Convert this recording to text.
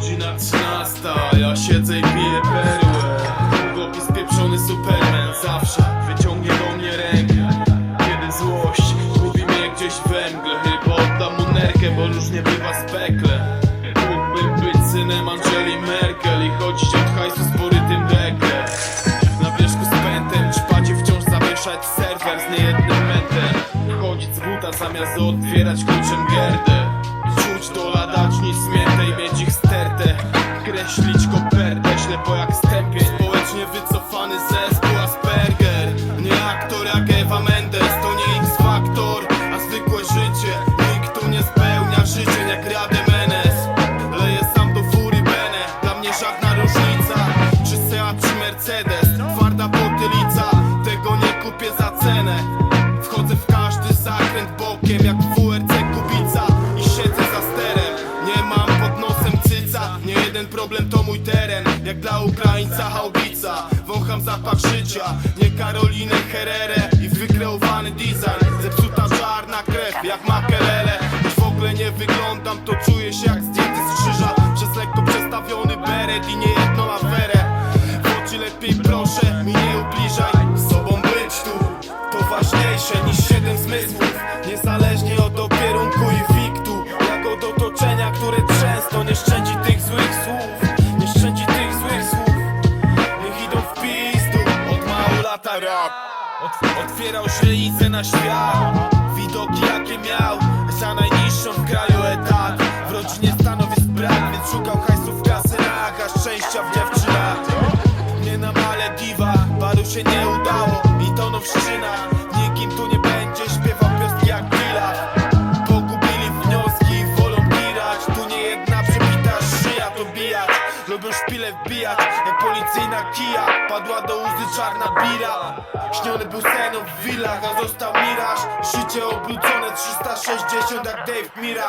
Godzina 13, ja siedzę i piję perłę. Długopis pieprzony superman zawsze wyciągnie do mnie rękę. Kiedy złość gubi mnie gdzieś we mgle Chyba oddam mu nerkę, bo już nie bywa z pekle Mógłbym być synem Angeli Merkel I chodzić od hajsu z porytym dekle Na wierzchu z pętem Czpacie wciąż zawieszać serwer z niejednym mentem Chodzić z buta zamiast otwierać kluczem gierdę jak stępień Społecznie wycofany zespół Asperger. Nie aktor jak Eva Mendes To nie X-Factor, a zwykłe życie Nikt tu nie spełnia życzeń jak Rademenes Leję sam do fury Bene Dla mnie żadna różnica. Czy Seat czy Mercedes Twarda potylica. Tego nie kupię za cenę. Wchodzę w każdy zakręt bokiem jak Ukraińca haubica. Wącham zapach życia Nie Karolinę Herrerę I wykreowany design. Zepsuta czarna krew jak makelele. Już w ogóle nie wyglądam To czuję się jak zdjęty z krzyża. Przez lekko przestawiony beret I niejedną aferę. W oczy lepiej proszę mi nie ubliżaj. Z sobą być tu to ważniejsze niż siedem zmysłów. Niezależnie od kierunku i fiktu Jak od otoczenia, które często nie szczędzi lata rap. Ot- Otwierał idę na świat. Widoki jakie miał Za najniższą w kraju etat. W rodzinie stanowisk brak Więc szukał hajsów w kasynach A szczęścia w dziewczynach. Nie na Malediwa Paru się nie udało I to nowszczyna Nikim tu nie będzie śpiewał piosenki jak Killa. Pogubili wnioski wolą pirać. Tu nie jedna przebita szyja to bijać. Lubią szpile wbijać kija Padła do łzy czarna bira. Śniony był sen w willach A został miraż. Życie obrócone 360 jak Dave Mira